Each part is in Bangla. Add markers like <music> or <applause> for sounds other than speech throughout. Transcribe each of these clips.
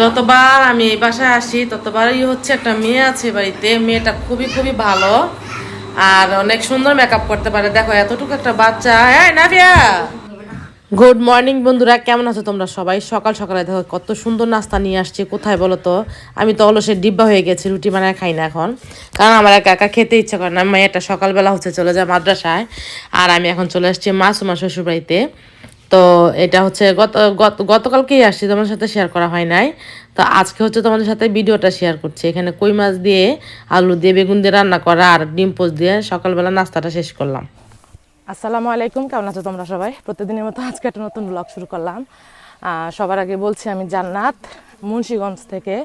যতবার আমি এই বাসায় আসি, ততবারই হচ্ছে একটা মেয়ে আছে বাড়িতে। মেয়েটা খুবই খুবই ভালো আর অনেক সুন্দর মেকআপ করতে পারে। দেখো, এতটুকু একটা বাচ্চা। হ্যাঁ নাভিয়া! গুড মর্নিং বন্ধুরা, কেমন আছো তোমরা সবাই? সকাল সকালে দেখো, কত সুন্দর নাস্তা নিয়ে আসছি। কোথায় বলো তো? আমি তো অলসের ডিব্বা হয়ে গেছি, রুটি বানায় খাই না এখন। কারণ আমার একা একা খেতে ইচ্ছা করে না। মেয়েটা সকালবেলা হচ্ছে চলে যায় মাদ্রাসায়। আর আমি এখন চলে আসছি মাসুমা শ্বশুর বাড়িতে তো এটা হচ্ছে গত গত, গতকালকেই আসছি তোমার সাথে শেয়ার করা হয় নাই। তো আজকে হচ্ছে তোমাদের সাথে ভিডিওটা শেয়ার করছি। এখানে কই মাছ দিয়ে আলু দিয়ে বেগুন দিয়ে রান্না করা আর ডিম পোচ দিয়ে সকালবেলা নাস্তাটা শেষ করলাম। আসসালামু আলাইকুম, কেমন আছো তোমরা সবাই? প্রতিদিনের মতো আজকে একটা নতুন ব্লগ শুরু করলাম। সবার আগে বলছি আমি জান্নাত, মুন্সীগঞ্জ থেকে।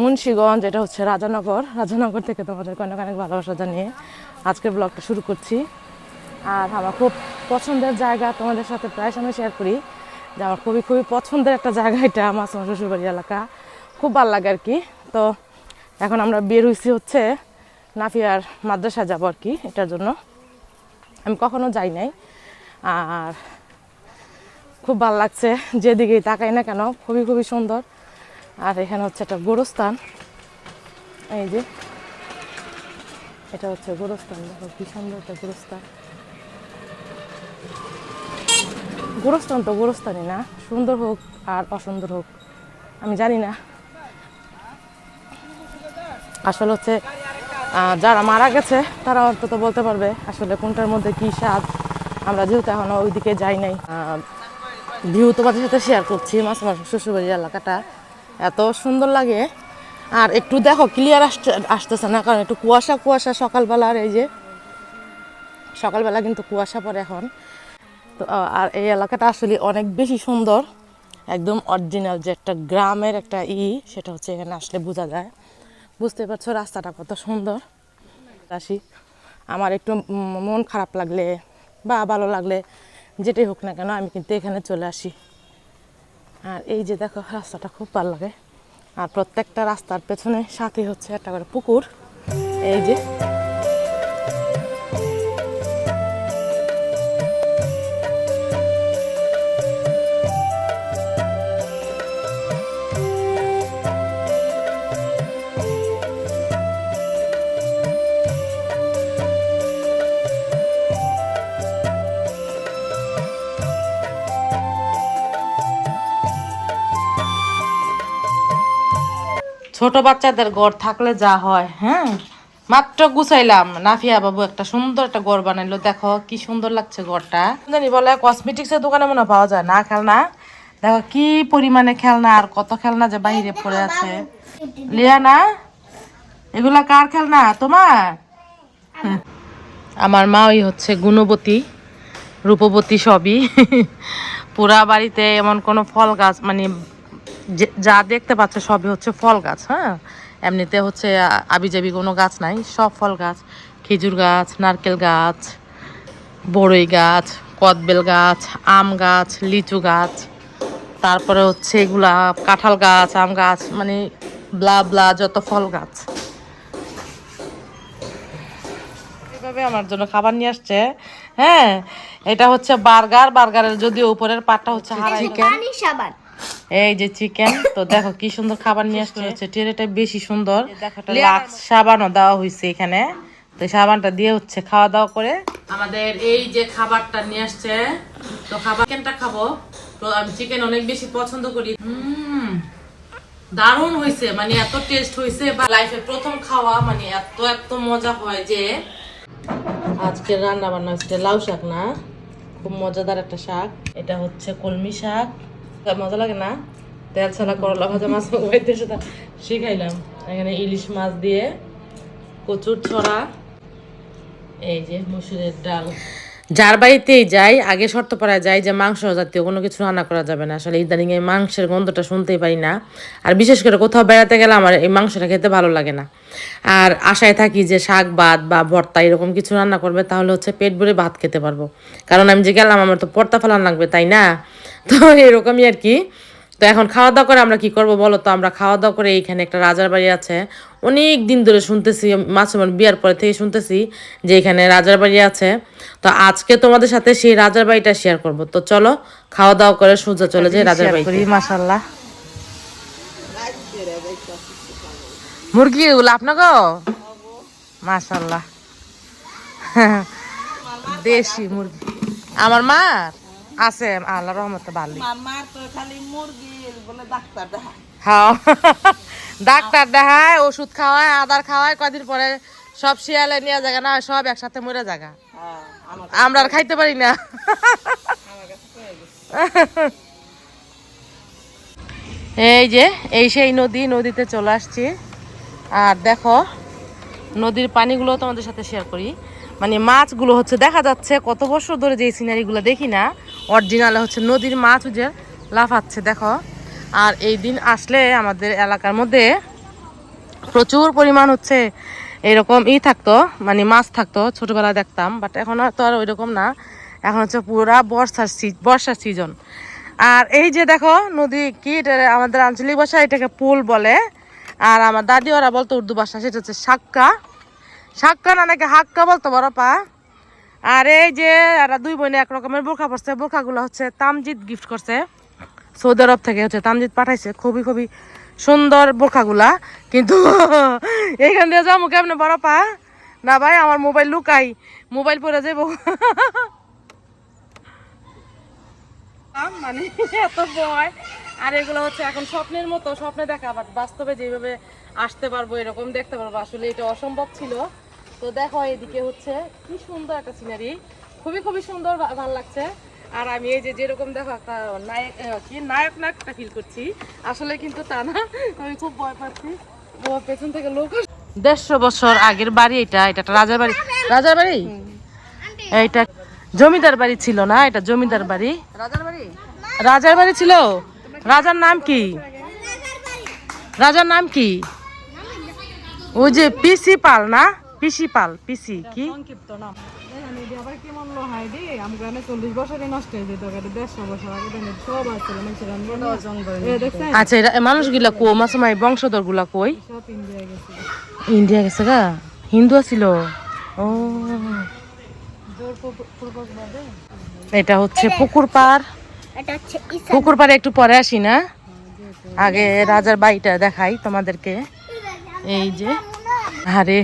মুন্সীগঞ্জ, এটা হচ্ছে রাজানগর। রাজানগর থেকে তোমাদেরকে অনেক অনেক ভালোবাসা জানিয়ে আজকের ব্লগটা শুরু করছি। আর আমার খুব পছন্দের জায়গা তোমাদের সাথে প্রায় সময় শেয়ার করি। যে আমার খুবই খুবই পছন্দের একটা জায়গা এটা আমার আমার শ্বশুরবাড়ি এলাকা। খুব ভালো লাগে আর কি তো এখন আমরা বের হয়েছি হচ্ছে নাফিয়ার মাদ্রাসা যাব আর কি এটার জন্য। আমি কখনো যাই নাই। আর খুব ভালো লাগছে যেদিকেই তাকাই না কেন, খুবই খুবই সুন্দর। আর এখানে হচ্ছে একটা গোরস্থান। এই যে, এটা হচ্ছে গোরস্থান, দেখো কি সুন্দর একটা গোরস্থান। গোরস্থান তো গোরস্থানই না, সুন্দর হোক আর অসুন্দর হোক, আমি জানি না। আসলে হচ্ছে যারা মারা গেছে, তারা অন্তত বলতে পারবে আসলে কোনটার মধ্যে কি স্বাদ। আমরা যেহেতু এখনও ওইদিকে যাই নাই ভিউ তোমাদের সাথে শেয়ার করছি মাছ মাছ শ্বশুরবাড়ি এলাকাটা। এত সুন্দর লাগে। আর একটু দেখো ক্লিয়ার আসতে আসতেছে না, কারণ একটু কুয়াশা কুয়াশা সকালবেলার এই যে, সকালবেলা কিন্তু কুয়াশা পড়ে এখন। তো আর এই এলাকাটা আসলে অনেক বেশি সুন্দর। একদম অরিজিনাল যে একটা গ্রামের একটা ই, সেটা হচ্ছে এখানে আসলে বোঝা যায়। বুঝতে পারছ রাস্তাটা কত সুন্দর। আসি, আমার একটু মন খারাপ লাগলে বা ভালো লাগলে যেটাই হোক না কেন আমি কিন্তু এখানে চলে আসি। আর এই যে দেখো রাস্তাটা খুব ভালো লাগে। আর প্রত্যেকটা রাস্তার পেছনে সাথে হচ্ছে একটা করে পুকুর। এই যে ছোট বাচ্চাদের ঘর থাকলে যা হয় হ্যাঁ? মাত্র গুছাইলাম। নাফিয়া বাবু একটা সুন্দর একটা ঘর বানাইলো। দেখো, কি সুন্দর লাগছে ঘরটা। জানি বলে কসমেটিক্স এর দোকানে মনে পাওয়া যায় না, খেলনা। দেখো, কি পরিমাণে খেলনা আর কত খেলনা যে বাইরে পড়ে আছে। লিয়া না এগুলা কার খেলনা? তোমার। আমার মা ওই হচ্ছে গুণবতী, রূপবতী সবই। পুরা বাড়িতে এমন কোনো ফল গাছ মানে যে- যা দেখতে পাচ্ছ সবই হচ্ছে ফল গাছ হ্যাঁ? এমনিতে হচ্ছে আবিজাবি কোনো গাছ নাই সব ফল গাছ। খেজুর গাছ নারকেল গাছ বড়ই গাছ কদবেল গাছ আম গাছ লিচু গাছ তারপরে হচ্ছে এগুলা কাঁঠাল গাছ আম গাছ মানে ব্লা ব্লা যত ফল গাছ। এভাবে আমার জন্য খাবার নিয়ে আসছে হ্যাঁ? এটা হচ্ছে বার্গার বার্গারের যদিও উপরের পাটটা হচ্ছে হারাই সাবান। এই যে চিকেন তো দেখো কি সুন্দর খাবার নিয়ে আসতে হচ্ছে। টেরেটা বেশি সুন্দর। লাক্স সাবানও দেওয়া হয়েছে এখানে। তো সাবানটা দিয়ে হচ্ছে খাওয়া দাওয়া করে। আমাদের এই যে খাবারটা নিয়ে আসছে তো খাবার চিকেনটা খাব। তো আমি চিকেন অনেক বেশি পছন্দ করি। হুম দারুণ হয়েছে মানে এত টেস্ট হয়েছে বা লাইফে প্রথম খাওয়া মানে এত এত মজা হয় যে। আজকে রান্না বান্না হচ্ছে লাউ শাক না খুব মজাদার একটা শাক। এটা হচ্ছে কলমি শাক। মজা লাগে না? তেল ছানা করলা ভাজা মাছ ওইতে সেটা শিখাইলাম। এখানে ইলিশ মাছ দিয়ে কচুর ছড়া, এই যে মসুরের ডাল। যার বাড়িতেই যাই, আগে শর্ত পড়ায় যাই যে মাংস জাতীয় কোনো কিছু রান্না করা যাবে না। আসলে ইদানিং এই মাংসের গন্ধটা শুনতেই পারি না। আর বিশেষ করে কোথাও বেড়াতে গেলে আমার এই মাংসটা খেতে ভালো লাগে না। আর আশায় থাকি যে শাক ভাত বা ভর্তা এরকম কিছু রান্না করবে তাহলে হচ্ছে পেট ভরে ভাত খেতে পারব। কারণ আমি যে গেলাম আমার তো পর্তা ফেলান লাগবে তাই না? <laughs> তো এরকমই আর কি। তো এখন খাওয়া দাওয়া করে আমরা কি করব বলো তো? আমরা খাওয়া দাওয়া করে এইখানে একটা রাজার বাড়ি আছে। অনেক দিন ধরে শুনতেছি মাসুমার বিয়ার পরে থেকে শুনতেছি যে এখানে রাজার বাড়ি আছে। তো আজকে তোমাদের সাথে সেই রাজার বাড়িটা শেয়ার করব। তো চলো খাওয়া দাওয়া করে সোজা চলে যাই রাজার বাড়ি মাসাল্লাহ মুরগি এগুলো আপনাকে? মাশাল্লাহ দেশি মুরগি। আমার মার? আছে আল্লাহ রহমত ভালো হ্যাঁ ডাক্তার দেখায়। ওষুধ খাওয়ায় আদার খাওয়ায় কদিন পরে সব শিয়ালে নিয়ে জায়গা না সব একসাথে মরে জায়গা হ্যাঁ আমরা আর খাইতে পারি না। এই যে এই সেই নদী নদীতে চলে আসছি। আর দেখো, নদীর পানিগুলো তোমাদের সাথে শেয়ার করি। মানে মাছগুলো হচ্ছে, দেখা যাচ্ছে, কত বছর ধরে যে সিনারিগুলো দেখি না অরিজিনালে হচ্ছে নদীর মাছ যে লাফাচ্ছে, দেখো। আর এই দিন আসলে আমাদের এলাকার মধ্যে প্রচুর পরিমাণ হচ্ছে এরকম ই থাকতো মানে মাছ থাকতো, ছোটবেলায় দেখতাম বাট এখন তো আর ওইরকম না। এখন হচ্ছে পুরা বর্ষার সি- বর্ষার সিজন আর এই যে দেখো, নদী কি এটা আমাদের আঞ্চলিক ভাষা এটাকে পুল বলে। আর আমার দাদি ওরা বলতো উর্দু ভাষা, সেটা হচ্ছে সাক্কা। সাক্কা না নাকি হাক্কা বলতো বড় পা? আর এই যে দুই বোনে এক রকমের বোরখা পরছে, বোরখাগুলো হচ্ছে তামজিৎ গিফট করছে। সৌদি আরব থেকে হচ্ছে তামজিৎ পাঠাইছে, খুবই খুবই সুন্দর বোরখাগুলা। কিন্তু <laughs> এইখান দিয়ে যাব কেমনে বড় পা? না ভাই, আমার মোবাইল লুকাই, মোবাইল পরে যাব <laughs> মানে এত ভয়। আর এগুলো হচ্ছে এখন স্বপ্নের মতো স্বপ্নে দেখা বাট বাস্তবে যেভাবে আসতে পারব এরকম দেখতে পারব আসলে এটা অসম্ভব ছিল। তো দেখো এদিকে হচ্ছে কি সুন্দর একটা সিনারি খুবই খুবই সুন্দর ভালো লাগছে। আর আমি এই যে যেরকম দেখো একটা নায়ক কি নায়ক নায়ক একটা ফিল করছি। আসলে কিন্তু তা না আমি খুব ভয় পাচ্ছি। পেছন থেকে লোক দেড়শো বছর আগের বাড়ি এটা এটা একটা রাজার বাড়ি। রাজার বাড়ি? এইটা জমিদার বাড়ি ছিল না এটা জমিদার বাড়ি। রাজার বাড়ি? রাজার বাড়ি ছিল? রাজার নাম কি? রাজার নাম কি? ওই যে পিসি পাল না? পিসি পাল, পিসি, কি? আচ্ছা মানুষগুলা গা? হিন্দু ও। এটা হচ্ছে পুকুর পাড়। পুকুর পাড়ে একটু পরে আসি না? আগে রাজার বাড়িটা দেখাই তোমাদেরকে। এই যে আরে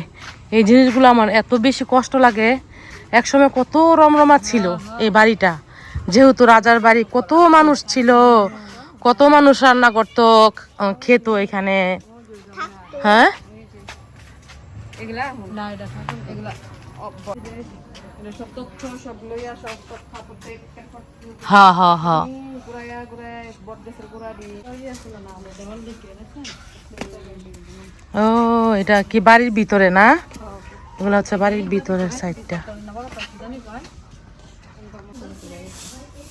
এই জিনিসগুলো আমার এত বেশি কষ্ট লাগে। একসময় কত রমরমা ছিল এই বাড়িটা। যেহেতু রাজার বাড়ি কত মানুষ ছিল কত মানুষ রান্না করতো খেত এখানে। হ্যাঁ? এগুলা? না এটা এগুলা সব তথ্য সব লইয়া সব সব হ্যাঁ হ্যাঁ হ্যাঁ বট গাছের গোড়া দিয়ে ও এটা কি বাড়ির ভিতরে না? এগুলো হচ্ছে বাড়ির ভিতরের সাইডটা।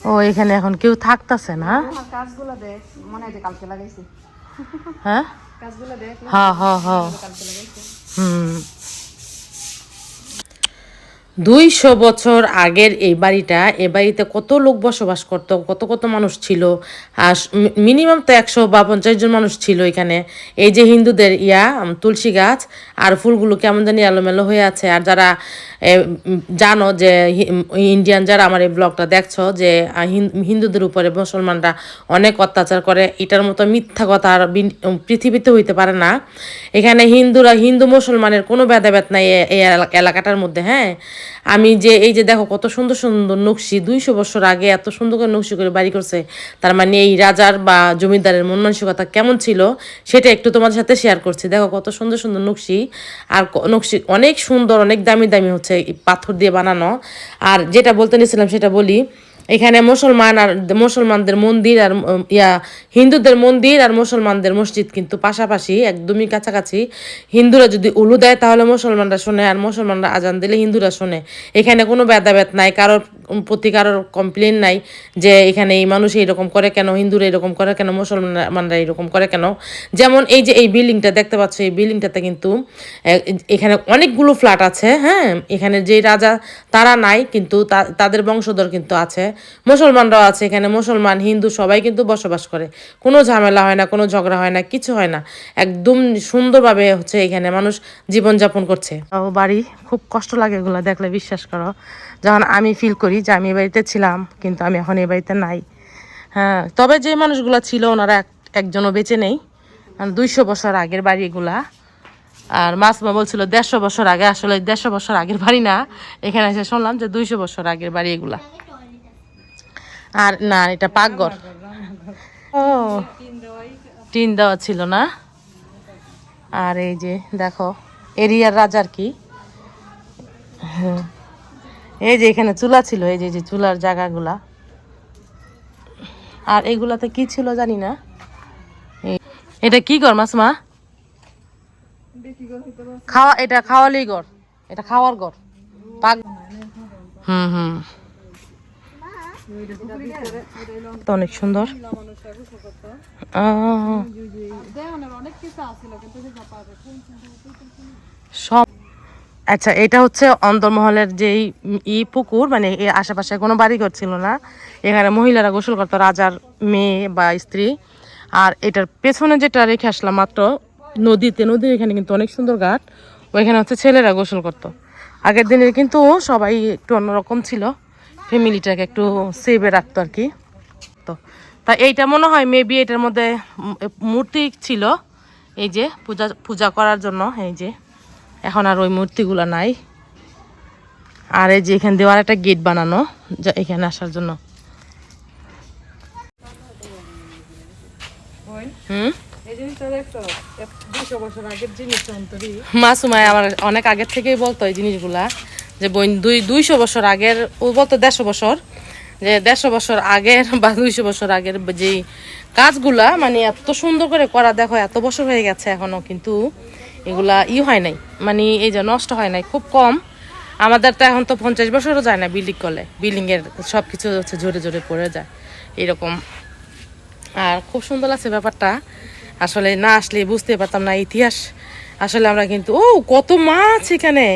ও এখানে এখন কেউ থাকতাছে না? কাজগুলো দেখ মনে হয় কালকে লাগাইছি। হ্যাঁ? কাজগুলো দেখ হ্যাঁ হ্যাঁ হ্যাঁ হুম। দুইশো বছর আগের এই বাড়িটা, এ বাড়িতে কত লোক বসবাস করত, কত কত মানুষ ছিল, আর মিনিমাম তো একশো বা পঞ্চাশ জন মানুষ ছিল এখানে। এই যে হিন্দুদের ইয়া তুলসী গাছ আর ফুলগুলো কেমন জানি এলোমেলো হয়ে আছে। আর যারা জানো যে ইন্ডিয়ান যারা আমার এই ব্লগটা দেখছ যে হিন্দুদের উপরে মুসলমানরা অনেক অত্যাচার করে, এটার মতো মিথ্যা কথা আর পৃথিবীতে হইতে পারে না। এখানে হিন্দুরা হিন্দু মুসলমানের কোনো ভেদাভেদ নাই এই এলা- এলাকাটার মধ্যে হ্যাঁ? আমি যে, এই যে দেখো কত সুন্দর সুন্দর নকশি, দুইশো বছর আগে এত সুন্দর করে নকশি করে বাড়ি করছে, তার মানে এই রাজার বা জমিদারের মন মানসিকতা কেমন ছিল সেটা একটু তোমাদের সাথে শেয়ার করছি। দেখো কত সুন্দর সুন্দর নকশি, আর নকশি অনেক সুন্দর, অনেক দামি দামি হচ্ছে পাথর দিয়ে বানানো। আর যেটা বলতে নিয়েছিলাম সেটা বলি এখানে মুসলমান আর মুসলমানদের মন্দির আর ইয়া, হিন্দুদের মন্দির আর মুসলমানদের মসজিদ কিন্তু পাশাপাশি একদমই কাছাকাছি। হিন্দুরা যদি উলু দেয় তাহলে মুসলমানরা শোনে আর মুসলমানরা আজান দিলে হিন্দুরা শোনে। এখানে কোনো ভেদাভেদ নাই, কারোর প্রতি কারোর কমপ্লেন নাই যে এখানে এই মানুষ এইরকম করে কেন, হিন্দুরা এরকম করে কেন, মুসলমানরা এরকম করে কেন। যেমন এই যে এই বিল্ডিংটা দেখতে পাচ্ছ, এই বিল্ডিংটাতে কিন্তু এখানে অনেকগুলো ফ্ল্যাট আছে হ্যাঁ? এখানে যে রাজা, তারা নাই, কিন্তু তাদের বংশধর কিন্তু আছে। মুসলমানরাও আছে এখানে, মুসলমান, হিন্দু, সবাই কিন্তু বসবাস করে। কোনো ঝামেলা হয় না, কোনো ঝগড়া হয় না, কিছু হয় না। একদম সুন্দরভাবে হচ্ছে এখানে মানুষ জীবনযাপন করছে। বাড়ি, খুব কষ্ট লাগে এগুলো দেখলে, বিশ্বাস করো। যখন আমি ফিল করি যে আমি এই বাড়িতে ছিলাম, কিন্তু আমি এখন এই বাড়িতে নাই। হ্যাঁ তবে যে মানুষগুলো ছিল ওনারা এক- একজনও বেঁচে নেই। দুইশো বছর আগের বাড়ি এগুলা আর মাসমা বলছিল দেড়শো বছর আগে, আসলে দেড়শো বছর আগের বাড়ি না। এখানে এসে শুনলাম যে দুইশো বছর আগের বাড়ি এগুলা আর না, এটা পাকঘর। ও, টিন দেওয়া ছিল না। আর এই যে দেখো, এরিয়ার রাজার কি? হ্যাঁ। এই যে এখানে চুলা ছিল এই যে যে চুলার জায়গাগুলা। আর এগুলাতে কি ছিল জানি না। এটা কি গর মাসমা খাওয়া এটা খাওয়ালি গড় এটা খাওয়ার গড় পাক হুম হুম। তো অনেক সুন্দর। সব আচ্ছা এটা হচ্ছে অন্দরমহলের যেই ই পুকুর মানে এর আশেপাশে কোনো বাড়িঘর ছিল না। এখানে মহিলারা গোসল করতো, রাজার মেয়ে বা স্ত্রী। আর এটার পেছনে যেটা রেখে আসলাম মাত্র, নদীতে, নদীর এখানে কিন্তু অনেক সুন্দর ঘাট। ওইখানে হচ্ছে ছেলেরা গোসল করতো। আগের দিনের কিন্তু সবাই একটু অন্যরকম ছিল। ফ্যামিলিটাকে একটু সেভে রাখতো আর কি। তো, তা এইটা মনে হয় মেবি এটার মধ্যে মূর্তি ছিল। এই যে পূজা পূজা করার জন্য, এই যে। এখন আর ওই মূর্তিগুলো নাই। আর এই যে এখানে দেওয়ার একটা গেট বানানো যা এখানে আসার জন্য। মাসুমায় আমার অনেক আগের থেকেই বলতো এই জিনিসগুলা যে বোন দুই দুইশো বছর আগের ও বলতো দেড়শো বছর যে দেড়শো বছর আগের <laughs> বা দুইশো বছর আগের যেই কাজগুলা মানে এত সুন্দর করে করা দেখো এত বছর হয়ে গেছে এখনও কিন্তু এগুলা ই হয় নাই। মানে এই যে নষ্ট হয় নাই, খুব কম। আমাদের তো এখন তো পঞ্চাশ বছরও যায় না বিল্ডিং করলে। বিল্ডিংয়ের সব কিছু হচ্ছে জোরে জোরে পড়ে যায়, এরকম। আর খুব সুন্দর লাগছে ব্যাপারটা। আসলে না আসলে বুঝতে পারতাম না ইতিহাস। আসলে আমরা কিন্তু, ও, কত মাছ এখানে।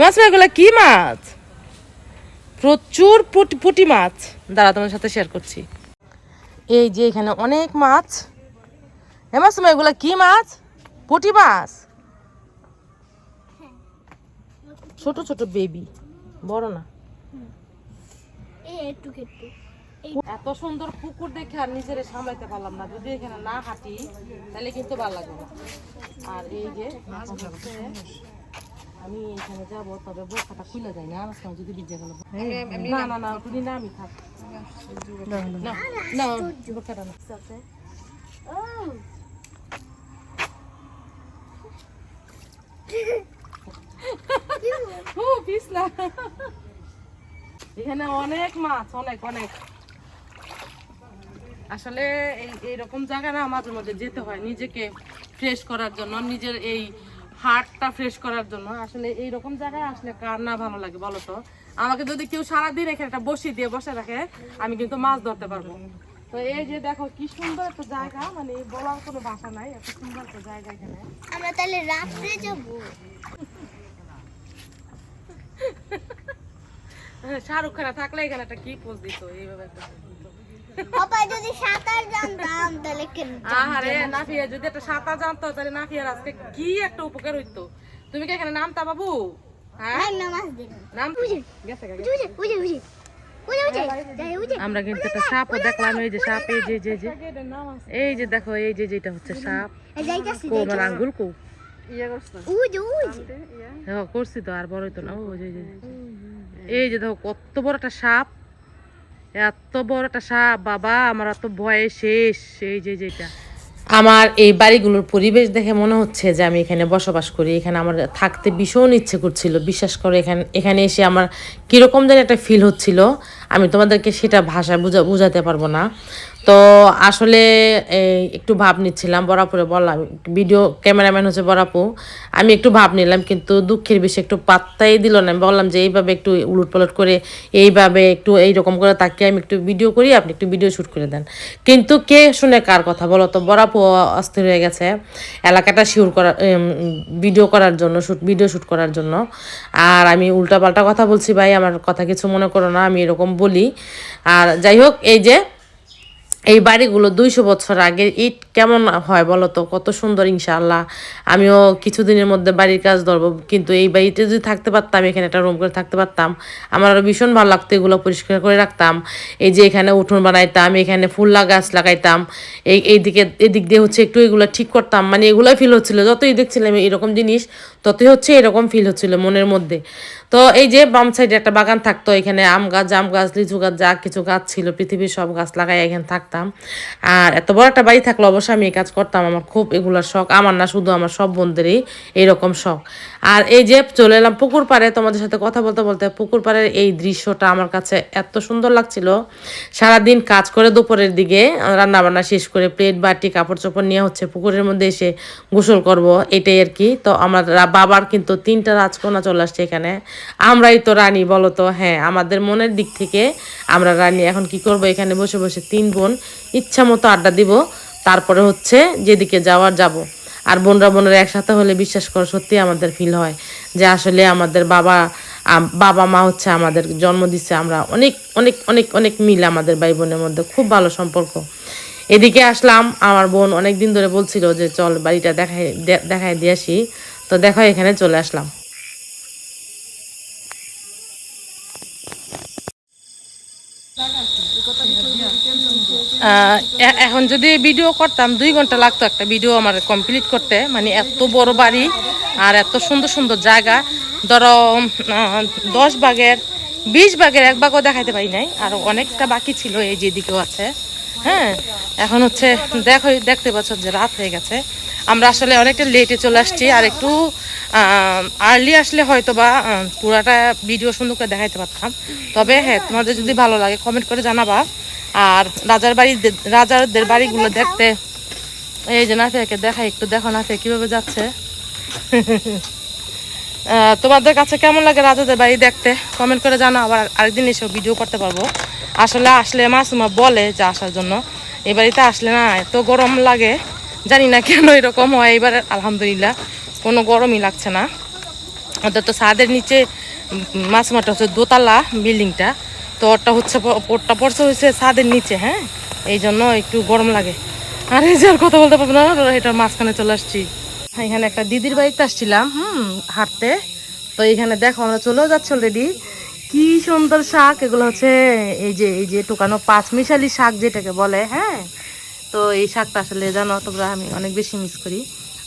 মাছ এগুলো কি মাছ? প্রচুর পুটি, পুঁটি মাছ। দাঁড়া, তোমার সাথে শেয়ার করছি। এই যে এখানে অনেক মাছ। এ মাছ, এগুলো কি মাছ? পুঁটি মাছ। ছোট ছোট বেবি বড় না। এত সুন্দর পুকুর দেখে আর নিজের সামলাইতে পারলাম না। যদি এখানে না হাঁটি তাহলে কিন্তু ভালো লাগবে না। আর এই যে আমি এখানে যাব তবে বোরখাটা খুলে যায় না আমার সময় যদি ভিজে গেল। না না না। তুমি না আমি থাক। না না বোরখাটা না। এখানে অনেক মাছ, অনেক অনেক। আসলে এই, এইরকম জায়গা না মাঝে মাঝে যেতে হয় নিজেকে ফ্রেশ করার জন্য, নিজের এই হার্টটা ফ্রেশ করার জন্য। আসলে এইরকম জায়গায় আসলে কার না ভালো লাগে বলো তো? আমাকে যদি কেউ সারাদিন এখানে একটা বসি দিয়ে বসে রাখে, আমি কিন্তু মাছ ধরতে পারব। তো এই যে দেখো কি সুন্দর একটা জায়গা মানে বলার কোনো ভাষা নাই, এত সুন্দর একটা জায়গা এখানে। আমরা তাহলে রাত্রে যাব। শাহরুখ খানা থাকলে এখানে একটা কি পোজ দিত? এইভাবে একটা পাপা যদি সাঁতার জানতাম তাহলে কেন নাফিয়া যদি একটা সাঁতার জানতো তাহলে নাফিয়ার আজকে কি একটা উপকার হইতো? তুমি কি এখানে নামতা বাবু? হ্যাঁ? আমরা কিন্তু একটা সাপও দেখলাম এই যে সাপ এই যে যে যে। এই যে দেখো এই যে যেটা হচ্ছে সাপ। আঙ্গুল কো। উজে দেখো করছি তো আর বড় হইতো না। ও যে। এই যে দেখো, কত বড় একটা সাপ। এত বড় একটা সাপ, বাবা, আমার এত ভয়ে শেষ। এই যে যেটা আমার এই বাড়িগুলোর পরিবেশ দেখে মনে হচ্ছে যে আমি এখানে বসবাস করি। এখানে আমার থাকতে ভীষণ ইচ্ছে করছিল। বিশ্বাস করে, এখানে এখানে এসে আমার কীরকম যেন একটা ফিল হচ্ছিল। আমি তোমাদেরকে সেটা ভাষায় বোঝা বোঝাতে পারব না। তো আসলে একটু ভাব নিচ্ছিলাম বরাপুরে বললাম ভিডিও ক্যামেরাম্যান হচ্ছে বরাপু। আমি একটু ভাব নিলাম, কিন্তু দুঃখের বিষয়, একটু পাত্তাই দিল না। আমি বললাম যে, এইভাবে একটু উলট পালট করে, এইভাবে একটু এইরকম করে তাকিয়ে আমি একটু ভিডিও করি, আপনি একটু ভিডিও শ্যুট করে দেন। কিন্তু কে শুনে কার কথা বলো তো? বরাপু অস্থির হয়ে গেছে। এলাকাটা শিওর করার ভিডিও করার জন্য শ্যুট ভিডিও শ্যুট করার জন্য। আর আমি উল্টাপাল্টা কথা বলছি, ভাই, আমার কথা কিছু মনে করো না, আমি এরকম বলি। আর যাই হোক, এই যে এই বাড়িগুলো দুইশো বছর আগে ইট কেমন হয় বলো তো? কত সুন্দর ইনশাআল্লাহ। আমিও কিছুদিনের মধ্যে বাড়ির কাজ ধরবো। কিন্তু এই বাড়িতে যদি থাকতে পারতাম, এখানে একটা রুম করে থাকতে পারতাম, আমার আরও ভীষণ ভালো লাগতো এগুলো পরিষ্কার করে রাখতাম। এই যে এখানে উঠোন বানাইতাম, এখানে ফুল্লা গাছ লাগাইতাম, এই, এইদিকে, এদিক দিয়ে হচ্ছে একটু এগুলো ঠিক করতাম। মানে এগুলোই ফিল হচ্ছিল। যতই দেখছিলাম এরকম জিনিস, ততই হচ্ছে এরকম ফিল হচ্ছিল মনের মধ্যে। তো এই যে বাম সাইডে একটা বাগান থাকতো, এখানে আম গাছ, জাম গাছ, লিচু গাছ, যা কিছু গাছ ছিল, পৃথিবীর সব গাছ লাগাই এখানে থাকতাম। আর এত বড় একটা বাড়ি থাকলে অবশ্যই আমি এই কাজ করতাম, আমার খুব এগুলোর শখ। আমার না, শুধু আমার সব বন্ধুদেরই এইরকম শখ। আর এই যে চলে এলাম পুকুর পাড়ে, তোমাদের সাথে কথা বলতে বলতে পুকুর পাড়ের এই দৃশ্যটা আমার কাছে এত সুন্দর লাগছিল। সারাদিন কাজ করে দুপুরের দিকে রান্না বান্না শেষ করে প্লেট, বাটি কাপড় চোপড় নিয়ে হচ্ছে পুকুরের মধ্যে এসে গোসল করব, এটাই আর কি। তো আমার বাবার কিন্তু তিনটা রাজকন্যা চলে আসছে এখানে। আমরাই তো রানী বলো তো হ্যাঁ আমাদের মনের দিক থেকে আমরা রানী। এখন কি করব? এখানে বসে বসে তিন বোন, ইচ্ছা মতো আড্ডা দিব। তারপরে হচ্ছে যেদিকে যাওয়ার যাব। আর বোনরা বোনেরা একসাথে হলে বিশ্বাস করো সত্যি আমাদের ফিল হয় যে আসলে আমাদের বাবা বাবা মা হচ্ছে আমাদের জন্ম দিচ্ছে আমরা অনেক অনেক অনেক অনেক মিল আমাদের ভাই বোনের মধ্যে। খুব ভালো সম্পর্ক। এদিকে আসলাম। আমার বোন অনেক দিন ধরে বলছিল যে, চল বাড়িটা দেখাই দেখাই দিয়ে আসি। তো দেখো, এখানে চলে আসলাম আহ, এ- এখন যদি ভিডিও করতাম, দুই ঘণ্টা লাগতো একটা ভিডিও আমার কমপ্লিট করতে। মানে এত বড় বাড়ি আর এত সুন্দর সুন্দর জায়গা। ধরো দশ ভাগের বিশ ভাগের এক ভাগও দেখাইতে পারি নাই। আর অনেকটা বাকি ছিল এই যেদিকেও আছে। হ্যাঁ এখন হচ্ছে দেখো দেখতে পাচ্ছ যে রাত হয়ে গেছে। আমরা আসলে অনেকটা লেটে চলে আসছি আর একটু আর্লি আসলে হয়তো বা পুরাটা ভিডিও সুন্দর করে দেখাইতে পারতাম। তবে হ্যাঁ তোমাদের যদি ভালো লাগে কমেন্ট করে জানাবা। আর রাজার বাড়ি রাজাদের বাড়িগুলো দেখতে। এই যে নাফিয়াকে দেখাই, একটু দেখো নাফিয়া কীভাবে যাচ্ছে। <laughs> তোমাদের কাছে কেমন লাগে রাজাদের বাড়ি দেখতে? কমেন্ট করে জানো আবার আরেকদিন এসে ভিডিও করতে পারব। আসলে আসলে মাসুমা বলে যে আসার জন্য। এই বাড়িতে আসলে না, এত গরম লাগে। জানি না কেন এরকম হয়, এবার আলহামদুলিল্লাহ কোনো গরমই লাগছে না। ওদের তো ছাদের নিচে মাসুমাটা হচ্ছে দোতলা বিল্ডিংটা। তো ওরটা হচ্ছে ওরটা পড়ছে হচ্ছে ছাদের নিচে হ্যাঁ? এই জন্য একটু গরম লাগে। আর এই যে আর কথা বলতে পারব না এটার মাঝখানে চলে আসছি। এখানে একটা দিদির বাড়িতে আসছিলাম, হুম, হাঁটতে। তো এখানে দেখো, আমরা চলেও যাচ্ছি অলরেডি কি সুন্দর শাক, এগুলো হচ্ছে এই যে এই যে টোকানো পাঁচ মিশালি শাক যেটাকে বলে হ্যাঁ? তো এই শাকটা আসলে জানো, তোমরা, আমি অনেক বেশি মিস করি।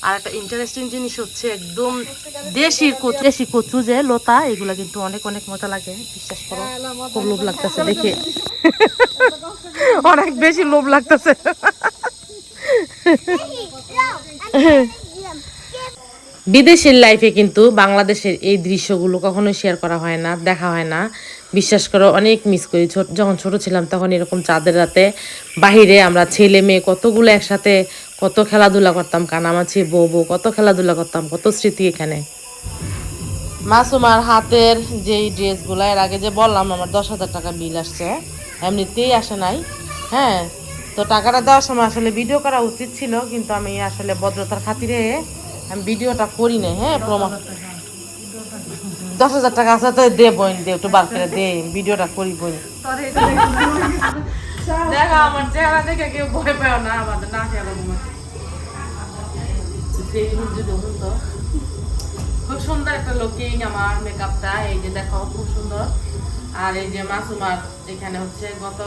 আর একটা ইন্টারেস্টিং জিনিস হচ্ছে একদম দেশি কচু দেশি কচু যে, লতা, এগুলা কিন্তু অনেক অনেক মজা লাগে। বিশ্বাস করো, খুব লোভ লাগতেছে দেখে। অনেক বেশি লোভ লাগতেছে। বিদেশের লাইফে কিন্তু বাংলাদেশের এই দৃশ্যগুলো কখনো শেয়ার করা হয় না, দেখা হয় না। বিশ্বাস করো, অনেক মিস করি। ছোট, যখন ছোট ছিলাম তখন এরকম চাঁদের রাতে বাহিরে আমরা ছেলে মেয়ে কতগুলো একসাথে কত খেলাধুলা করতাম কানামাছি বউ বউ, কত খেলাধুলা করতাম, কত স্মৃতি এখানে। মাসুমার হাতের যেই ড্রেসগুলো, এর আগে যে বললাম আমার দশ হাজার টাকা বিল আসছে, এমনিতেই আসে নাই। হ্যাঁ তো টাকাটা দেওয়ার সময় আসলে ভিডিও করা উচিত ছিল, কিন্তু আমি আসলে ভদ্রতার খাতিরে আমি ভিডিওটা করি নাই হ্যাঁ প্রমাণ দশ হাজার টাকা আছে তো দে বইন দে একটু বার করে দে ভিডিওটা করি বইন দেখা। আমার চেহারা দেখে কেউ ভয় পাও না আমাদের না খেয়াল খুব সুন্দর একটা লুকিং আমার মেকআপটা এই যে দেখো খুব সুন্দর। আর এই যে মাসুমার এখানে হচ্ছে গত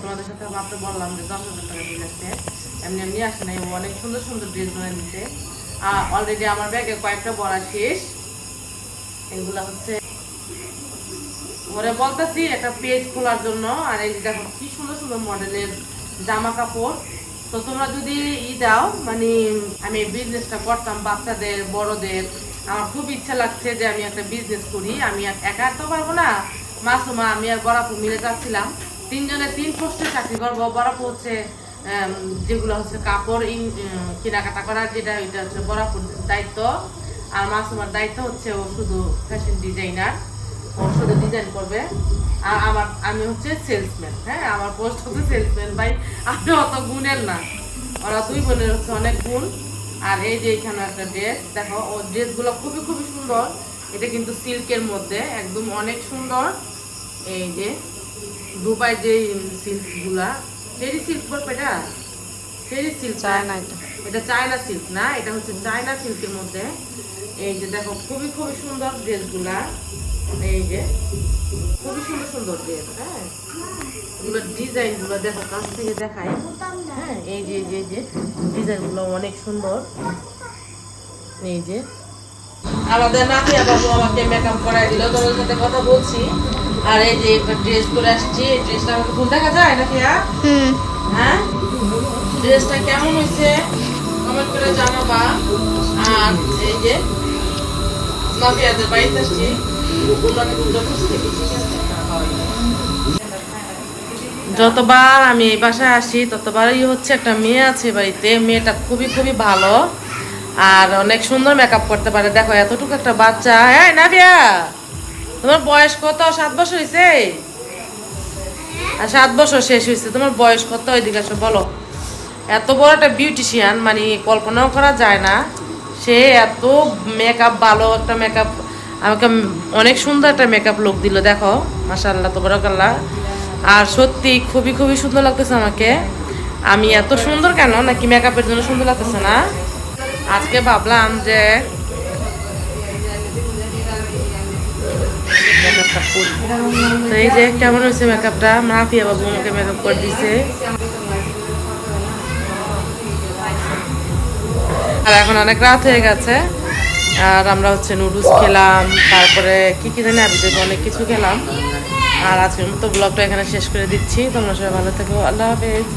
তোমাদের সাথে মাত্র বললাম যে দশ হাজার টাকা বিল আসছে এমনি এমনি আসে নাই অনেক সুন্দর সুন্দর ড্রেস দিচ্ছে আর অলরেডি আমার ব্যাগে কয়েকটা বড়া শেষ। এগুলা হচ্ছে ওরে বলতেছি একটা পেজ খোলার জন্য, আর এই দেখো কি সুন্দর সুন্দর মডেলের জামা কাপড়। তো তোমরা যদি ই দাও মানে আমি বিজনেসটা করতাম বাচ্চাদের, বড়দের, আমার খুব ইচ্ছা লাগছে যে আমি একটা বিজনেস করি। আমি একা তো পারব না। মাসুমা, আমি আর বরাপু মিলে যাচ্ছিলাম। তিনজনে তিন পোস্টে চাকরি করব। বরাপু হচ্ছে যেগুলো হচ্ছে কাপড় কেনাকাটা করার, যেটা, ওইটা হচ্ছে বরাপুর দায়িত্ব। আর মাসুমার দায়িত্ব হচ্ছে ও শুধু ফ্যাশন ডিজাইনার ও শুধু ডিজাইন করবে। আর আমার আমি হচ্ছে সেলসম্যান হ্যাঁ? আমার পোস্ট হচ্ছে সেলসম্যান ভাই। আপনি অত গুণের না। ওরা দুই বোনের হচ্ছে অনেক গুণ। আর এই যে এখানে একটা ড্রেস দেখো ও ড্রেসগুলো খুবই খুবই সুন্দর। এটা কিন্তু সিল্কের মধ্যে একদম অনেক সুন্দর। এই যে দুবাই যে সিল্কগুলা ফেরি সিল্ক বলবে এটা? ফেরি সিল্ক চায়না এটা। এটা চায়না সিল্ক না? এটা হচ্ছে চায়না সিল্কের মধ্যে। এই যে দেখো খুবই খুবই সুন্দর ড্রেসগুলা। এই যে খুবই সুন্দর সুন্দর ড্রেস হ্যাঁ? এগুলো ডিজাইনগুলো দেখো কাছ থেকে দেখাই। হ্যাঁ এই যে যে যে ডিজাইন অনেক সুন্দর। এই যে আমাদের নাতিয়া বাবু আমাকে মেকআপ করাই দিল তোমার সাথে কথা বলছি। আর এই যে ড্রেস পরে আসছি এই ড্রেসটা আমাকে ফুল দেখা যায় নাকি হ্যাঁ? ড্রেসটা কেমন হয়েছে? কমেন্ট করে জানাবা। আর এই যে যতবার আমি এই বাসায় আসি, ততবারই হচ্ছে একটা মেয়ে আছে বাড়িতে। মেয়েটা খুবই খুবই ভালো আর অনেক সুন্দর মেকআপ করতে পারে। দেখো, এতটুকু একটা বাচ্চা। হ্যাঁ নাভিয়া, তোমার বয়স কত? সাত বছর হয়েছে আর সাত বছর শেষ হয়েছে তোমার বয়স কত? ওইদিকে আসো, বলো। এত বড় একটা বিউটিশিয়ান মানে কল্পনাও করা যায় না। সে এত মেকআপ ভালো একটা মেকআপ আমাকে অনেক সুন্দর একটা মেকআপ লুক দিল, দেখো মাসাল্লাহ তো বড়কাল্লা আর সত্যি খুবই খুবই সুন্দর লাগতেছে আমাকে। আমি এত সুন্দর কেন? নাকি মেকআপের জন্য সুন্দর লাগতেছে না? আজকে ভাবলাম যে তো এই যে কেমন হয়েছে মেকআপটা মাফিয়া বাবু আমাকে মেকআপ করে দিছে। আর এখন অনেক রাত হয়ে গেছে। আর আমরা হচ্ছে নুডলস খেলাম, তারপরে কি কি জানি আমি অনেক কিছু খেলাম। আর আজকের মতো ব্লগটা এখানে শেষ করে দিচ্ছি। তোমরা সবাই ভালো থেকো, আল্লাহ হাফেজ।